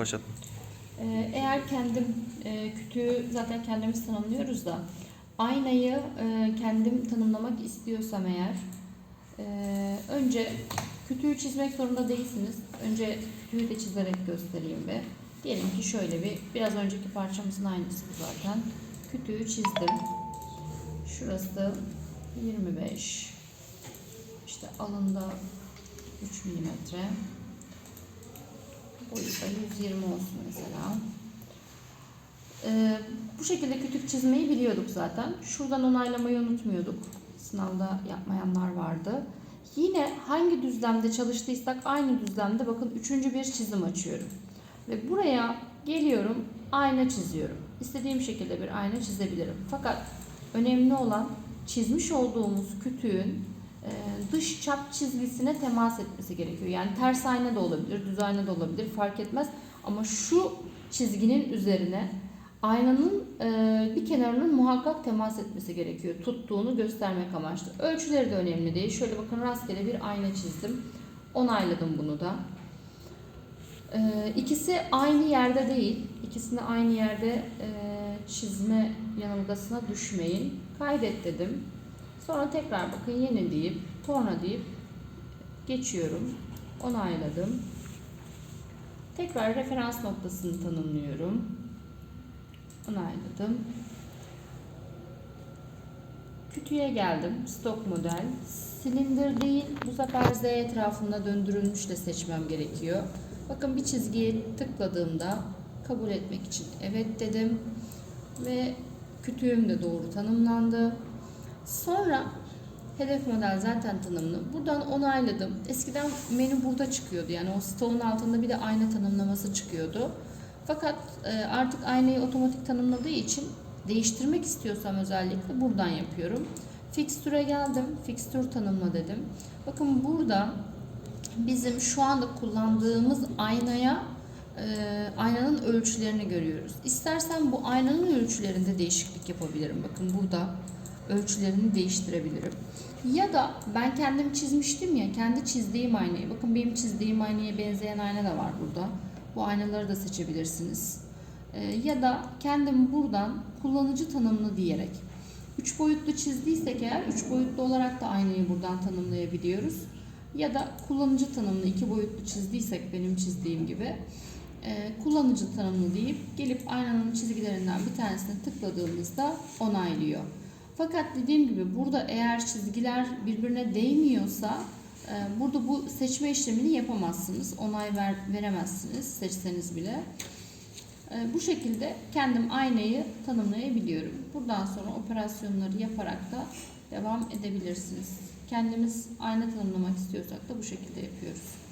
başlat. Ee, Eğer kendim e, kütüğü zaten kendimiz tanımlıyoruz da aynayı e, kendim tanımlamak istiyorsam eğer e, önce kütüğü çizmek zorunda değilsiniz. Önce kütüğü de çizerek göstereyim bir. Diyelim ki şöyle bir biraz önceki parçamızın aynısı bu zaten. Kütüğü çizdim. Şurası 25. İşte alında 3 milimetre. Boyu da 120 olsun mesela. Ee, bu şekilde kütük çizmeyi biliyorduk zaten. Şuradan onaylamayı unutmuyorduk. Sınavda yapmayanlar vardı. Yine hangi düzlemde çalıştıysak aynı düzlemde bakın üçüncü bir çizim açıyorum. Ve buraya geliyorum ayna çiziyorum. İstediğim şekilde bir ayna çizebilirim. Fakat önemli olan çizmiş olduğumuz kütüğün e, dış çap çizgisine temas etmesi gerekiyor. Yani ters ayna da olabilir, düz ayna da olabilir fark etmez. Ama şu çizginin üzerine aynanın e, bir kenarının muhakkak temas etmesi gerekiyor. Tuttuğunu göstermek amaçlı. Ölçüleri de önemli değil. Şöyle bakın rastgele bir ayna çizdim. Onayladım bunu da. E, ikisi aynı yerde değil. İkisini aynı yerde e, çizme yanılgısına düşmeyin. Kaydet dedim. Sonra tekrar bakın yeni deyip torna deyip geçiyorum. Onayladım. Tekrar referans noktasını tanımlıyorum. Onayladım. Kütüye geldim. Stok model. Silindir değil. Bu sefer Z etrafında döndürülmüş de seçmem gerekiyor. Bakın bir çizgiye tıkladığımda kabul etmek için evet dedim. Ve kütüğüm de doğru tanımlandı. Sonra hedef model zaten tanımlı. Buradan onayladım. Eskiden menü burada çıkıyordu. Yani o stoğun altında bir de ayna tanımlaması çıkıyordu. Fakat e, artık aynayı otomatik tanımladığı için değiştirmek istiyorsam özellikle buradan yapıyorum. Fixture'e geldim. Fixture tanımla dedim. Bakın burada bizim şu anda kullandığımız aynaya e, aynanın ölçülerini görüyoruz. İstersen bu aynanın ölçülerinde değişiklik yapabilirim. Bakın burada ölçülerini değiştirebilirim. Ya da ben kendim çizmiştim ya kendi çizdiğim aynayı. Bakın benim çizdiğim aynaya benzeyen ayna da var burada. Bu aynaları da seçebilirsiniz. Ee, ya da kendim buradan kullanıcı tanımlı diyerek 3 boyutlu çizdiysek eğer 3 boyutlu olarak da aynayı buradan tanımlayabiliyoruz. Ya da kullanıcı tanımlı 2 boyutlu çizdiysek benim çizdiğim gibi e, kullanıcı tanımlı deyip gelip aynanın çizgilerinden bir tanesine tıkladığımızda onaylıyor. Fakat dediğim gibi burada eğer çizgiler birbirine değmiyorsa e, burada bu seçme işlemini yapamazsınız. Onay ver, veremezsiniz seçseniz bile. E, bu şekilde kendim aynayı tanımlayabiliyorum. Buradan sonra operasyonları yaparak da devam edebilirsiniz. Kendimiz ayna tanımlamak istiyorsak da bu şekilde yapıyoruz.